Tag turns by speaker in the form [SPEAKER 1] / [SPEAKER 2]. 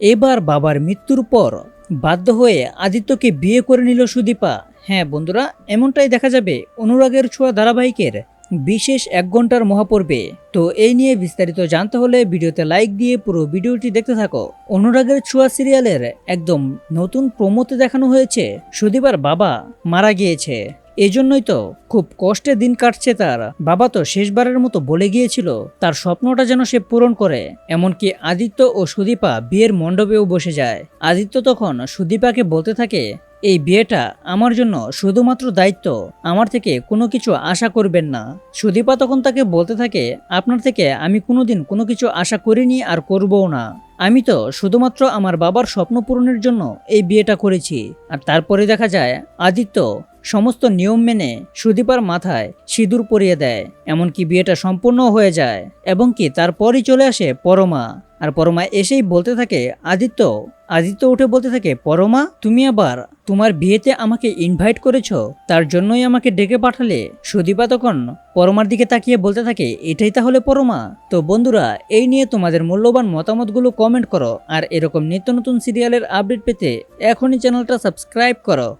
[SPEAKER 1] এবার বাবার মৃত্যুর পর বাধ্য হয়ে আদিত্যকে বিয়ে করে নিল সুদীপা। হ্যাঁ বন্ধুরা, এমনটাই দেখা যাবে অনুরাগের ছোঁয়া ধারাবাহিকের বিশেষ এক ঘণ্টার মহাপর্বে। তো এই নিয়ে বিস্তারিত জানতে হলে ভিডিওতে লাইক দিয়ে পুরো ভিডিওটি দেখতে থাকো। অনুরাগের ছোঁয়া সিরিয়ালের একদম নতুন প্রমোতে দেখানো হয়েছে সুদীপার বাবা মারা গিয়েছে। এজন্যই তো খুব কষ্টে দিন কাটছে তার। বাবা তো শেষবারের মতো বলে গিয়েছিল, তার স্বপ্নটা যেন সে পূরণ করে। এমনকি আদিত্য ও সুদীপা বিয়ের মণ্ডপেও বসে যায়। আদিত্য তখন সুদীপাকে বলতে থাকে, এই বিয়েটা আমার জন্য শুধুমাত্র দায়িত্ব, আমার থেকে কোনো কিছু আশা করবেন না। সুদীপা তখন তাকে বলতে থাকে, আপনার থেকে আমি কোনোদিন কোনো কিছু আশা করিনি আর করবও না। আমি তো শুধুমাত্র আমার বাবার স্বপ্ন পূরণের জন্য এই বিয়েটা করেছি। আর তারপরে দেখা যায়, আদিত্য সমস্ত নিয়ম মেনে সুদীপার মাথায় সিঁদুর পরিয়ে দেয়, এমনকি বিয়েটা সম্পূর্ণ হয়ে যায়। এবং কি তারপরই চলে আসে পরমা। আর পরমা এসেই বলতে থাকে, আদিত্য আদিত্য উঠে বলতে থাকে, পরমা, তুমি আবার তোমার বিয়েতে আমাকে ইনভাইট করেছ, তার জন্যই আমাকে ডেকে পাঠালে? সুদীপা তখন পরমার দিকে তাকিয়ে বলতে থাকে, এটাই তাহলে পরমা। তো বন্ধুরা, এই নিয়ে তোমাদের মূল্যবান মতামতগুলো কমেন্ট করো, আর এরকম নিত্য নতুন সিরিয়ালের আপডেট পেতে এখনই চ্যানেলটা সাবস্ক্রাইব করো।